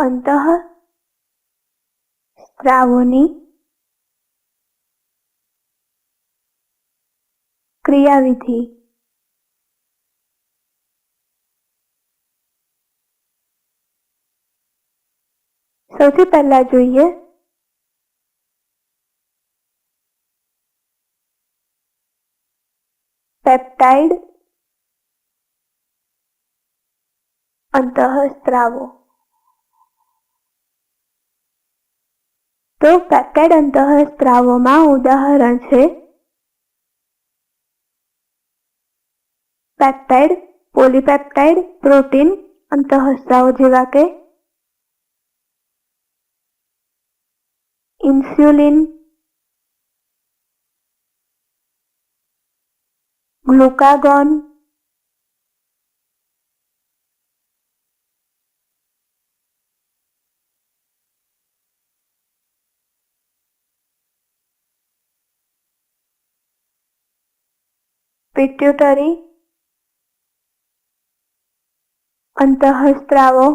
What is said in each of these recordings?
અંતઃ સ્ત્રાવોની ક્રિયાવિધિ સૌથી પહેલા જોઈએ પેપ્ટાઇડ અંતઃસ્ત્રાવો તો પેપ્ટાઇડ અંતઃસ્ત્રાવોમાં ઉદાહરણ છે. પેપ્ટાઇડ પોલીપેપ્ટાઇડ પ્રોટીન અંતઃસ્ત્રાવો જેવા કે ઇન્સ્યુલિન ગ્લુકાગોન પિટ્યુટરી અંતઃસ્ત્રાવો.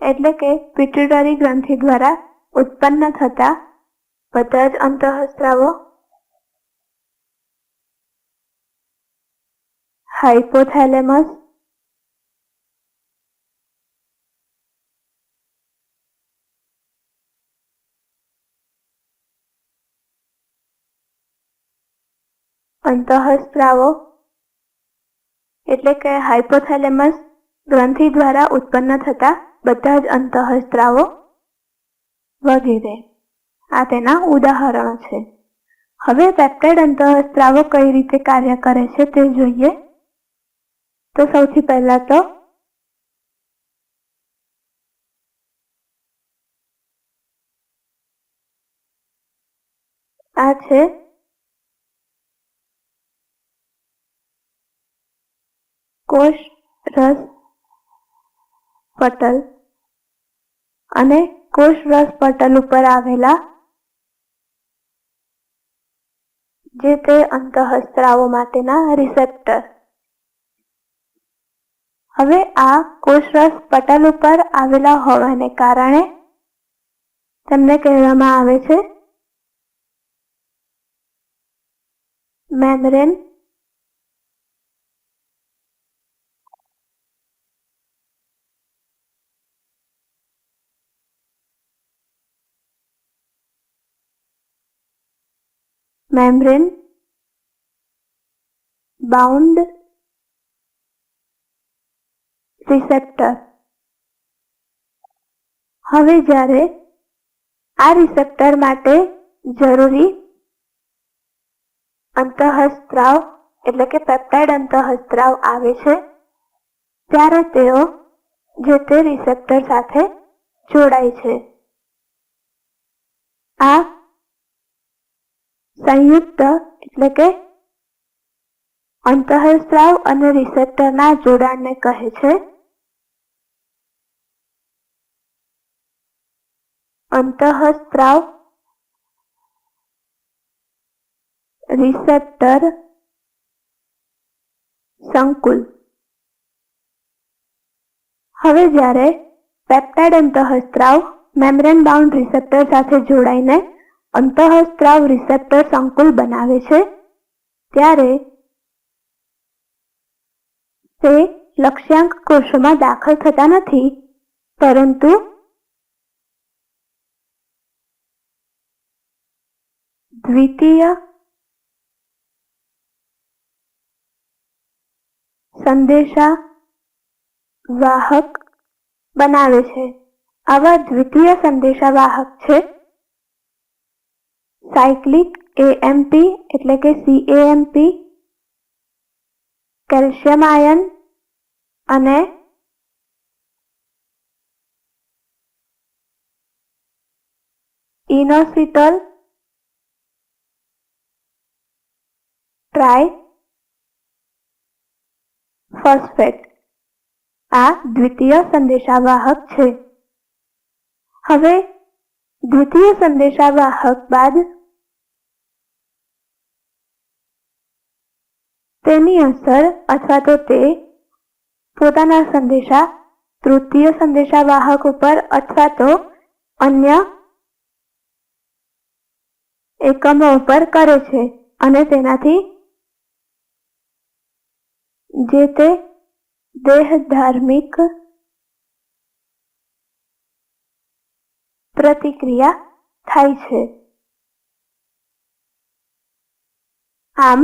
એટલે કે પિટ્યુટરી ગ્રંથિ દ્વારા ઉત્પન્ન થતા બધા જ અંતઃસ્ત્રાવો. હાઇપોથેલેમસ અંતઃસ્ત્રાવો એટલે કે હાઇપોથેલેમસ ગ્રંથિ દ્વારા ઉત્પન્ન થતા બધા જ અંતઃસ્ત્રાવો વગેરે. આ તેના ઉદાહરણો છે. હવે પેપ્ટાઇડ અંતઃસ્ત્રાવો કઈ રીતે કાર્ય કરે છે તે જોઈએ. તો સૌથી પહેલા તો આ છે કોષ, રસ, પટલ અને કોષ, રસ, પટલ ઉપર આવેલા જે તે અંતઃસ્ત્રાવો માટેના રિસેપ્ટર હવે આ કોષરસ પટલ ઉપર આવેલા હોવાને કારણે તેમને કહેવામાં આવે છે મેમ્બ્રેન membrane bound receptor. હવે જ્યારે આ રિસેપ્ટર માટે જરૂરી અંતઃસ્ત્રાવ, એટલે કે પેપ્ટાઇડ અંતઃસ્ત્રાવ આવે છે, ત્યારે તેઓ જે તે રિસેપ્ટર સાથે જોડાય છે. આ સંયુક્ત એટલે કે અંતઃસ્ત્રાવ અને રિસેપ્ટરના જોડાણને કહે છે. અંતઃસ્ત્રાવ, રિસેપ્ટર, સંકુલ. હવે જ્યારે પેપ્ટાઇડ અંતઃસ્ત્રાવ, મેમ્બ્રેન બાઉન્ડ રિસેપ્ટર સાથે જોડાઈને અંતઃસ્ત્રાવ રિસેપ્ટર સંકુલ બનાવે છે, ત્યારે તે લક્ષ્યાંક કોષોમાં દાખલ થતા નથી, પરંતુ દ્વિતીય સંદેશા વાહક બનાવે છે. આવા દ્વિતીય સંદેશા વાહક છે સાયક્લિક એએમપી એટલે કે સીએએમપી કેલ્શિયમ આયન અને ઇનોસિટલ ટ્રાય ફોસ્ફેટ આ દ્વિતીય સંદેશાવાહક છે. હવે દ્વિતીય સંદેશાવાહક બાદ તેની અસર અથવા તો તે પોતાના સંદેશા, તૃતીય સંદેશાવાહક ઉપર અથવા તો અન્ય એકમો ઉપર કરે છે અને તેનાથી જે તે દેહ ધાર્મિક પ્રતિક્રિયા થાય છે. આમ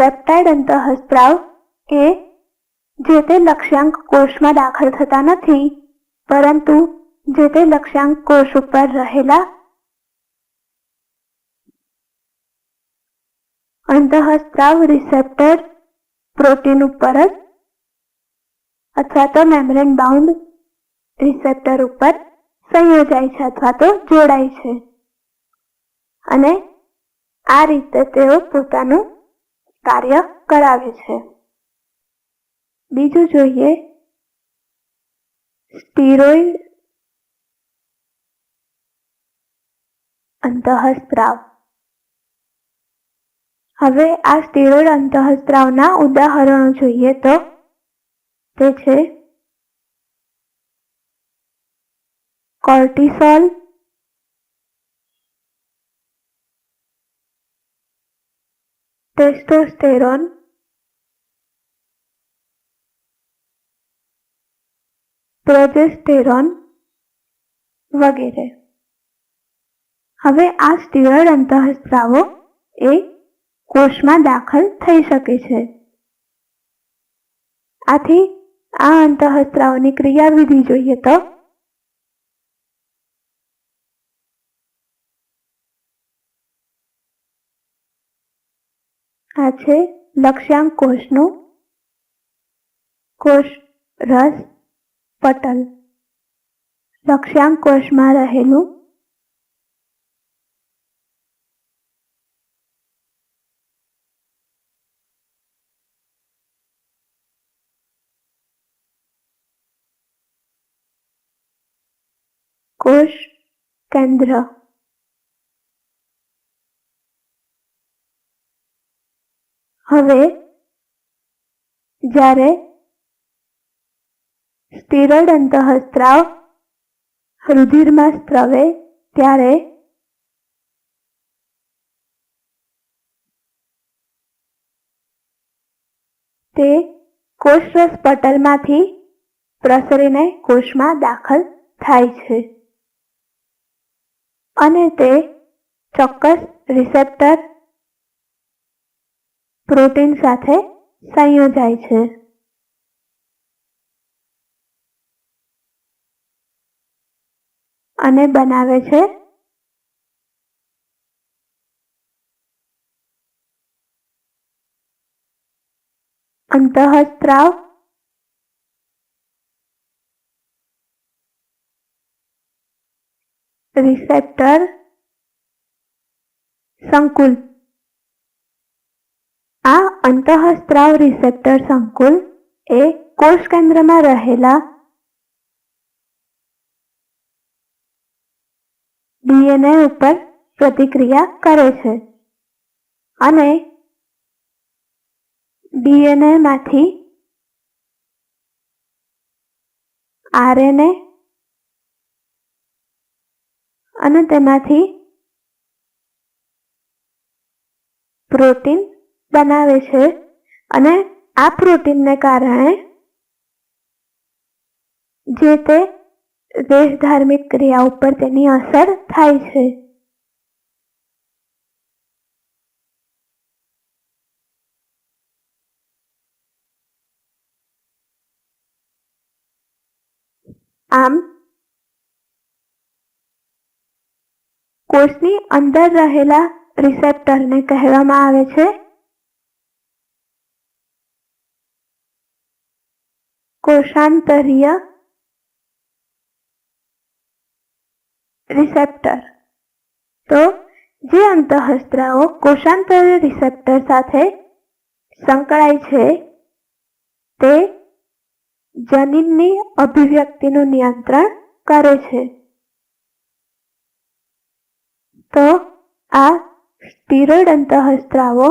પેપ્ટાઇડ અંતઃસ્ત્રાવ એ જે તે લક્ષ્યાંક કોષમાં દાખલ થતા નથી, પરંતુ જે તે લક્ષ્યાંક કોષ ઉપર રહેલા અંતઃસ્ત્રાવ રિસેપ્ટર પ્રોટીન ઉપર જ અથવા તો મેમ્બ્રેન બાઉન્ડ રિસેપ્ટર ઉપર સંયોજાય છે અથવા તો જોડાય છે. અને આ રીતે તેઓ પોતાનું કાર્ય કરાવે છે. બીજું જોઈએ સ્ટીરોઇડ અંતઃસ્ત્રાવ. હવે આ સ્ટીરોઇડ અંતઃસ્ત્રાવના ઉદાહરણો જોઈએ તો, તે છે કોર્ટિસોલ ટેસ્ટોસ્ટેરોન પ્રોજેસ્ટેરોન વગેરે હવે આ સ્ટીરોઇડ અંતઃસ્ત્રાવો એ કોષમાં દાખલ થઈ શકે છે. આથી આ અંતઃસ્ત્રાવની ક્રિયાવિધિ જોઈએ તો આ છે લક્ષ્યાંક કોષનું કોષ રસ પટલ. લક્ષ્યાંક કોષમાં રહેલું કોષ કેન્દ્ર હવે જ્યારે સ્ટીરોઇડ અંતઃસ્ત્રાવ રુધિરમાં સ્ત્રવે ત્યારે તે કોષરસ પટલમાંથી પ્રસરીને કોષમાં દાખલ થાય છે. અને તે ચોક્કસ રિસેપ્ટર પ્રોટીન સાથે સંયોજાય છે. અને બનાવે છે અંતઃસ્ત્રાવ રિસેપ્ટર સંકુલ. આ અંતઃસ્ત્રાવ રિસેપ્ટર સંકુલ એ કોષ કેન્દ્રમાં રહેલા ડીએનએ ઉપર પ્રતિક્રિયા કરે છે. અને ડીએનએ માંથી આરએનએ અને તેમાંથી પ્રોટીન બનાવે છે અને આ પ્રોટીનને કારણે જે તે દેશ ધાર્મિક ક્રિયા ઉપર તેની અસર થાય છે. આમ, કોષની અંદર રહેલા રિસેપ્ટરને કહેવામાં આવે છે કોષાંતરીય રિસેપ્ટર તો જે અંતઃસ્ત્રાવો કોષાંતરીય રિસેપ્ટર સાથે સંકળાય છે તે જનીનની અભિવ્યક્તિનું નિયંત્રણ કરે છે તો આ સ્ટીરોઇડ અંતઃસ્ત્રાવો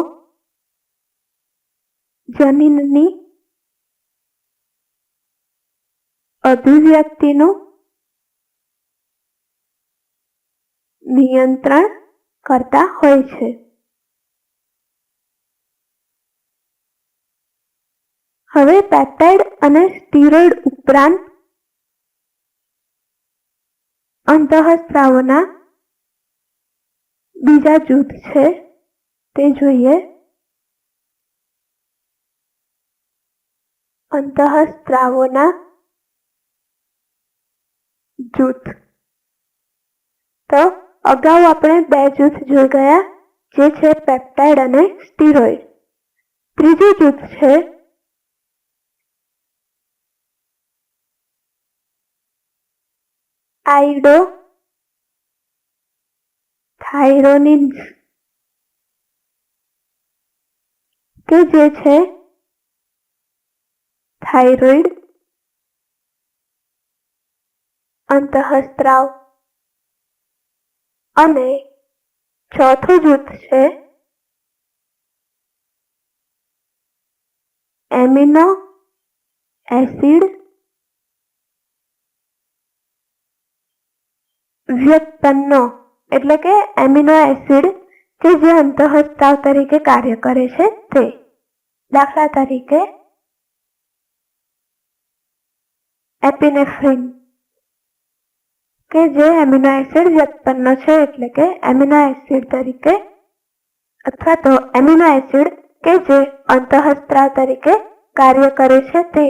જનીનની અભિવ્યક્તિનું નિયંત્રણ કરતા હોય છે. હવે પેપ્ટાઇડ અને સ્ટીરોઇડ ઉપરાંત અંતઃસ્ત્રાવોના બીજા જૂથ છે તે જોઈએ. અંતઃસ્ત્રાવોના જૂથ. તો અગાઉ આપણે બે જૂથ જોઈ ગયા, જે છે પેપ્ટાઇડ અને સ્ટીરોઇડ. ત્રીજું જૂથ છે આઈડો થાઇરોનિન્સ કે જે છે થાઇરોઇડ અંતઃસ્ત્રાવ અને ચોથું જૂથ છે એમિનો એસિડ વ્યુત્પન્નો, એટલે કે એમિનો એસિડ કે જે અંતઃસ્ત્રાવ તરીકે કાર્ય કરે છે તે. દાખલા તરીકે એપિનેફ્રિન. કે જે એમિનો એસિડ વ્યુત્પન્ન છે એટલે કે એમિનો એસિડ તરીકે અથવા તો એમિનો એસિડ કે જે અંતઃસ્ત્રાવ તરીકે કાર્ય કરે છે તે.